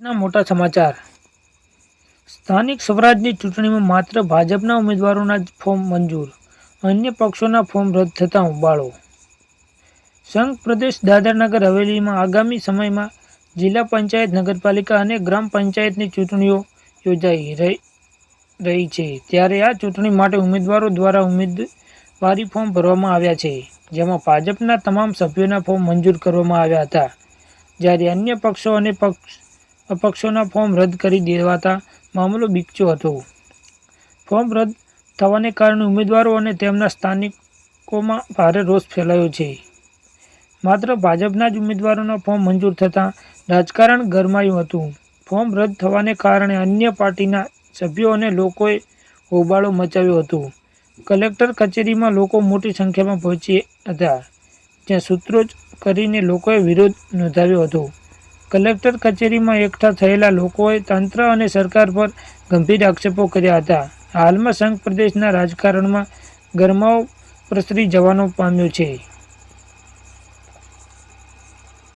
ના, મોટા સમાચાર. સ્થાનિક સ્વરાજની ચૂંટણીમાં માત્ર ભાજપના ઉમેદવારોના જ ફોર્મ મંજૂર, અન્ય પક્ષોના ફોર્મ રદ થતાં ઉબાળો. સંઘ પ્રદેશ દાદરાનગર હવેલીમાં આગામી સમયમાં જિલ્લા પંચાયત, નગરપાલિકા અને ગ્રામ પંચાયતની ચૂંટણીઓ યોજાઈ રહી રહી છે. ત્યારે આ ચૂંટણી માટે ઉમેદવારો દ્વારા ઉમેદવારી ફોર્મ ભરવામાં આવ્યા છે, જેમાં ભાજપના તમામ સભ્યોના ફોર્મ મંજૂર કરવામાં આવ્યા હતા. જ્યારે અન્ય પક્ષો અને પક્ષ અપક્ષોના ફોર્મ રદ કરી દેવાતા મામલો બીકચ્યો હતો. ફોર્મ રદ થવાને કારણે ઉમેદવારો અને તેમના સ્થાનિકોમાં ભારે રોષ ફેલાયો છે. માત્ર ભાજપના જ ઉમેદવારોના ફોર્મ મંજૂર થતાં રાજકારણ ગરમાયું હતું. ફોર્મ રદ થવાને કારણે અન્ય પાર્ટીના સભ્યો અને લોકોએ હોબાળો મચાવ્યો હતો. કલેક્ટર કચેરીમાં લોકો મોટી સંખ્યામાં પહોંચ્યા હતા, જ્યાં સૂત્રો કરીને લોકોએ વિરોધ નોંધાવ્યો હતો. કલેક્ટર કચેરીમાં એકઠા થયેલા લોકોએ તંત્ર અને સરકાર પર ગંભીર આક્ષેપો કર્યા હતા. હાલમાં સંઘ પ્રદેશના રાજકારણમાં ગરમાવો પ્રસરી જવાનો પામ્યો છે.